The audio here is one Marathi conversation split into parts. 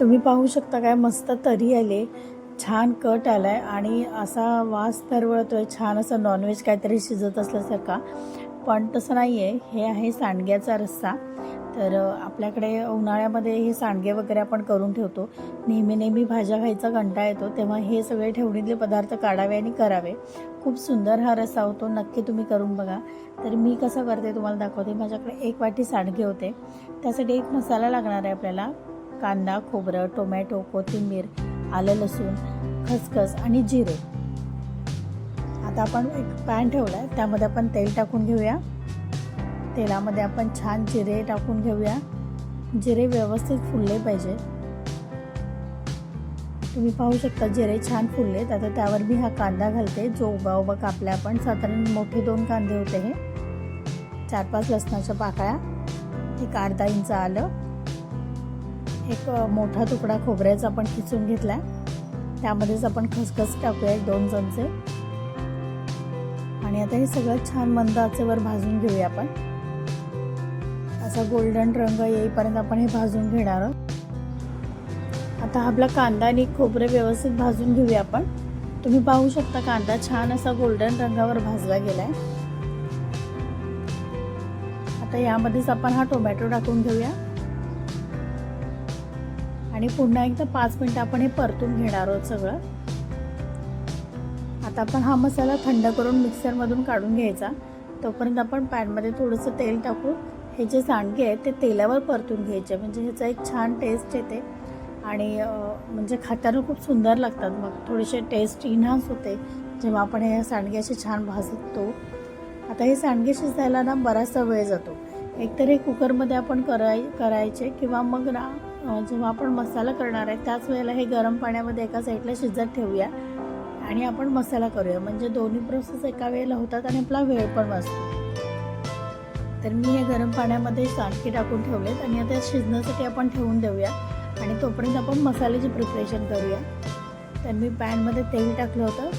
तुम्ही पाहू शकता काय मस्त तरी आले. छान कट आला आहे आणि असा वास तरवळतो आहे छान असं नॉनव्हेज काहीतरी शिजत असल्यासारखा. पण तसं नाही आहे हे आहे सांडग्याचा रस्सा. तर आपल्याकडे उन्हाळ्यामध्ये हे सांडगे वगैरे आपण करून ठेवतो. नेहमी नेहमी भाज्या खायचा कंटाळा येतो तेव्हा हे सगळे ठेवणीतले पदार्थ काढावे आणि करावे. खूप सुंदर हा रस्सा होतो नक्की तुम्ही करून बघा. तर मी कसं करते तुम्हाला दाखवते. माझ्याकडे एक वाटी सांडगे होते. त्यासाठी एक मसाला लागणार आहे आपल्याला. कांदा खोबरं टोमॅटो कोथिंबीर आलं लसूण खसखस आणि जिरे. आता आपण एक पॅन ठेवला आहे त्यामध्ये आपण तेल टाकून घेऊया. तेलामध्ये आपण छान जिरे टाकून घेऊया. जिरे व्यवस्थित फुलले पाहिजे. तुम्ही पाहू शकता जिरे छान फुललेत. आता त्यावर मी हा कांदा घालते जो उभा उभा कापला आपण. साधारण मोठे दोन कांदे होते हे. चार पाच लसणाच्या पाकळ्या. एक अर्धा इंच आलं. एक मोठा तुकडा खोबऱ्याचा आपण खिचून घेतला आहे त्यामध्येच आपण खसखस टाकूया एक दोन चमचे. आणि आता हे सगळं छान मंद आचेवर भाजून घेऊया आपण. असा गोल्डन रंग येईपर्यंत आपण हे भाजून घेणार आहोत. आता आपला कांदा आणि खोबरे व्यवस्थित भाजून घेऊया आपण. तुम्ही पाहू शकता कांदा छान असा गोल्डन रंगावर भाजला गेलाय. आता यामध्येच आपण हा टोमॅटो टाकून घेऊया. आणि पुन्हा एकदा पाच मिनटं आपण हे परतून घेणार आहोत सगळं. आता आपण हा मसाला थंड करून मिक्सरमधून काढून घ्यायचा. तोपर्यंत आपण पॅनमध्ये थोडंसं तेल टाकून हे जे सांडगे आहेत ते तेलावर परतून घ्यायचे. म्हणजे ह्याचा एक छान टेस्ट येते. आणि म्हणजे खाताना खूप सुंदर लागतात मग थोडेसे टेस्ट इन्हान्स होते जेव्हा आपण हे सांडगे असे छान भाजतो. आता हे सांडगे शिजायला ना बराचसा वेळ जातो. एकतर हे कुकरमध्ये आपण कराय करायचे किंवा मग ना जेव्हा आपण मसाला करणार आहे त्याच वेळेला हे गरम पाण्यामध्ये एका साईडला शिजत ठेवूया. आणि आपण मसाला करूया. म्हणजे दोन्ही प्रोसेस एका वेळेला होतात आणि आपला वेळ पण वाचतो. तर मी हे गरम पाण्यामध्ये सांडगे टाकून ठेवलेत आणि आता शिजण्यासाठी आपण ठेवून देऊया. आणि तोपर्यंत आपण मसाल्याची प्रिपरेशन करूया. तर मी पॅनमध्ये तेल टाकलं होतं.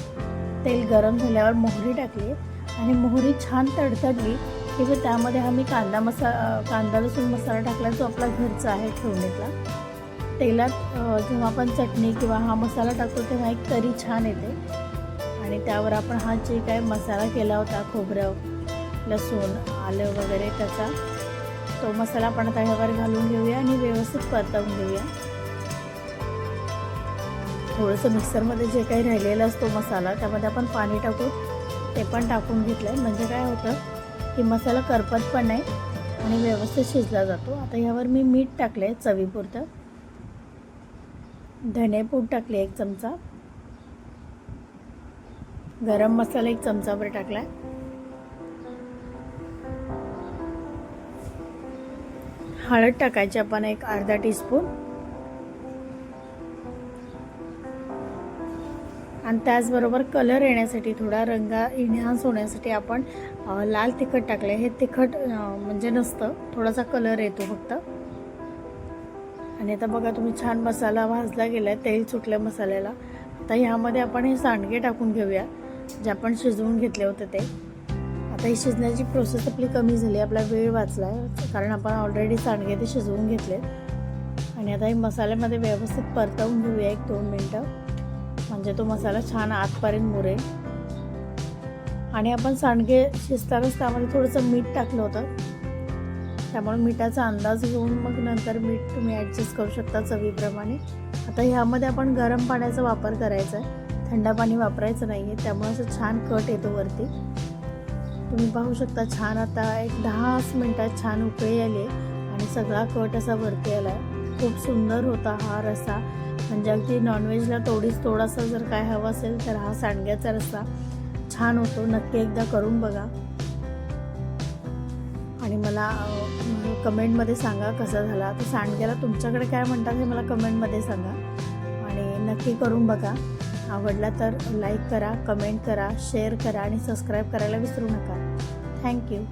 तेल गरम झाल्यावर मोहरी टाकली. आणि मोहरी छान तडतडली. की मग त्यामध्ये हा मी कांदा मसा कांदा लसूण मसाला टाकला जो आपला घरचा आहे ठेवणीतला. तेलात जेव्हा आपण चटणी किंवा हा मसाला टाकतो तेव्हा एक तरी छान येते. आणि त्यावर आपण हा जे काय मसाला केला होता खोबरं लसूण आलं वगैरे त्याचा तो मसाला आपण तव्यावर घालून घेऊया आणि व्यवस्थित परतवून घेऊया. थोडंसं मिक्सरमध्ये जे काही राहिलेलं असतो मसाला त्यामध्ये आपण पाणी टाकू ते पण टाकून घेतलं आहे म्हणजे काय होतं की मसाला करपत पण नाही आणि व्यवस्थित शिजला जातो. आता ह्यावर मी मीठ टाकलं आहे चवीपुरतं धनेपूड टाकले एक चमचा. गरम मसाला एक चमचाभर टाकला आहे हळद टाकायची आपण एक अर्धा टीस्पून. आणि त्याचबरोबर कलर येण्यासाठी थोडा रंगा इन्हान्स होण्यासाठी आपण लाल तिखट टाकले हे तिखट म्हणजे नसतं. थोडासा कलर येतो फक्त. आणि आता बघा तुम्ही छान मसाला भाजला गेला आहे तेल सुटलं मसाल्याला. आता ह्यामध्ये आपण हे सांडगे टाकून घेऊया जे आपण शिजवून घेतले होते ते. आता ही शिजण्याची प्रोसेस आपली कमी झाली आपला वेळ वाचला आहे कारण आपण ऑलरेडी सांडगे ते शिजवून घेतले आणि आता हे मसाल्यामध्ये व्यवस्थित परतवून घेऊया एक दोन मिनटं. म्हणजे तो मसाला छान आतपर्यंत मुरेल. आणि आपण सांडगे शिजतानाच त्यामध्ये थोडंसं मीठ टाकलं होतं. त्यामुळे मिठाचा अंदाज घेऊन मग नंतर मीठ तुम्ही ॲडजस्ट करू शकता चवीप्रमाणे. आता ह्यामध्ये आपण गरम पाण्याचा वापर करायचा आहे. थंड पाणी वापरायचं नाही आहे त्यामुळे असं छान कट येतो वरती. तुम्ही पाहू शकता छान आता एक दहाच मिनटात छान उकळी आली आणि सगळा कट असा वरती आला आहे खूप सुंदर होता हा रसा. म्हणजे अगदी नॉनव्हेजला थोडीच थोडासा जर काय हवं असेल तर हा सांडग्याचा रस्सा छान होतो. नक्की एकदा करून बघा. आणि मला कमेंटमध्ये सांगा कसा झाला. तर सांडग्याला तुमच्याकडे काय म्हणतात हे मला कमेंटमध्ये सांगा. आणि नक्की करून बघा. आवडला तर लाईक करा कमेंट करा शेअर करा आणि सबस्क्राईब करायला विसरू नका. थँक्यू